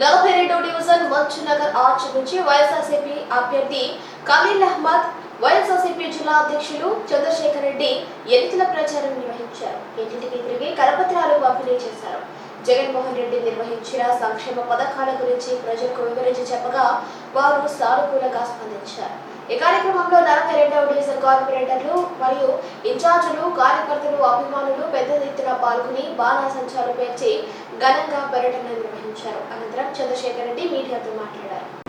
నలభై రెండో division మంచునగర్ arch నుంచి వైఎస్ఆర్సీపీ అభ్యర్థి ఖలీల్ అహ్మద్ వైఎస్ఆర్సీపీ జిల్లా అధ్యక్షులు చంద్రశేఖర్ రెడ్డి ఎన్నికల ప్రచారం నిర్వహించారు. ఇంటింటికి తిరిగి కరపత్రాలు పంపిణీ చేశారు. జగన్మోహన్ రెడ్డి నిర్వహించిన సంక్షేమ పథకాల గురించి ప్రజలకు వివరించి చెప్పగా వారు సానుకూలంగా స్పందించారు. ఈ కార్యక్రమంలో నలభై రెండవ డివిజన్ కార్పొరేటర్లు మరియు ఇన్ఛార్జీలు కార్యకర్తలు అభిమానులు పెద్ద ఎత్తున పాల్గొని బాణాసంచాలు పేర్చి ఘనంగా పర్యటన నిర్వహించారు. అనంతరం చంద్రశేఖర్ రెడ్డి మీడియాతో మాట్లాడారు.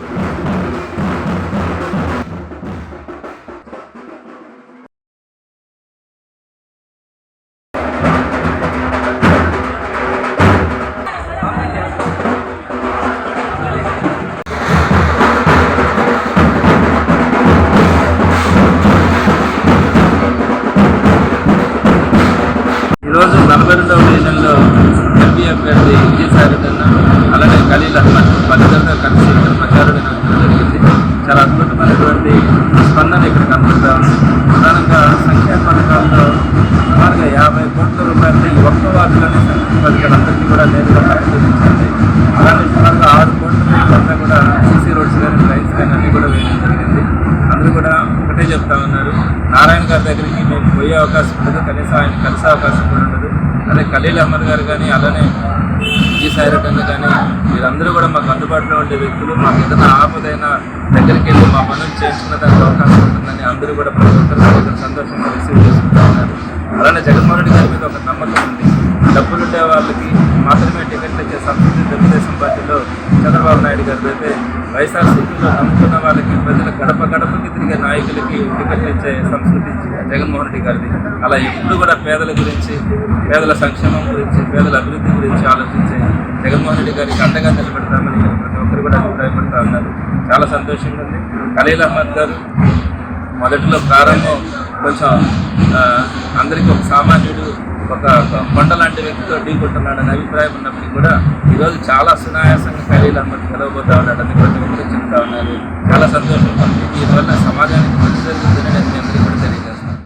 ఈరోజు నలభై రెండవ డివిజన్లో ఎంపీ అభ్యర్థి విజయసాయి రెడ్డి అలానే ఖలీల్ అహ్మద్ వాళ్ళిద్దరితో కలిసి ఇక్కడ ప్రచారం నిర్వహించడం జరిగింది. చాలా అద్భుతమైనటువంటి స్పందన ఇక్కడ కనబడతా ఉంది. ప్రధానంగా సంక్షేమ పథకాల్లో సుమారుగా యాభై కోట్ల రూపాయలు ఈ ఒక్క వార్డులోనే సంక్షేమ పథకాలందరికీ కూడా నేరుగా ప్రారంభించండి అలానే సుమారుగా ఆరు కోట్ల రూపాయలంతా కూడా సీసీ రోడ్స్ కానీ రైల్స్ కానీ అన్నీ కూడా వేయడం జరిగింది. అందరూ కూడా ఒకటే చెప్తా ఉన్నారు. నారాయణ గారి దగ్గరికి పోయే అవకాశం ఉండదు కనీసం ఆయన కలిసే అవకాశం కూడా ఉండదు. అదే ఖలీల్ అహ్మద్ గారు కానీ అలానే జీ సాయిరెడ్డి కానీ వీరందరూ కూడా మాకు అందుబాటులో ఉండే వ్యక్తులు. మాకు ఏదైనా ఆపదైనా దగ్గరికి వెళ్ళి మా పనులు చేసుకున్న దానికి అవకాశం ఉంటుందని అందరూ కూడా ప్రతి ఒక్కరు సంతోషంగా రిసీవ్ చేసుకుంటూ ఉన్నారు. అలానే జగన్మోహన్ రెడ్డి గారి మీద ఒక నమ్మకం ఉంది. డబ్బులుండే వాళ్ళకి మాత్రమే టికెట్లు ఇచ్చే సంస్కృతి తెలుగుదేశం పార్టీలో చంద్రబాబు నాయుడు గారు అయితే వైఎస్ఆర్సీపీలో నమ్ముకున్న వాళ్ళకి ప్రజల గడప గడపకి తిరిగే నాయకులకి టికెట్లు ఇచ్చే సంస్కృతి జగన్మోహన్ రెడ్డి గారిది. అలా ఎప్పుడు కూడా పేదల గురించి పేదల సంక్షేమం గురించి పేదల అభివృద్ధి గురించి ఆలోచించే జగన్మోహన్ రెడ్డి గారికి అండగా నిలబెడతామని ప్రతి ఒక్కరు కూడా అభిప్రాయపడతా ఉన్నారు. చాలా సంతోషంగా ఉంది. ఖలీల్ అహ్మద్ గారు మొదటిలో ప్రారంభం కొంచెం అందరికీ ఒక సామాన్యుడు ఒక కొండ లాంటి వ్యక్తితో ఢీకొంటున్నాడని అభిప్రాయం ఉన్నప్పటికీ కూడా ఈరోజు చాలా సునాయాసంగా ఖలీల్ అహ్మద్ గెలవబోతా ఉన్నాడు అని ప్రతి ఒక్కరు చెప్తా ఉన్నారు. చాలా సంతోషంగా దీనివల్ల సమాజానికి మంచి జరుగుతుందనే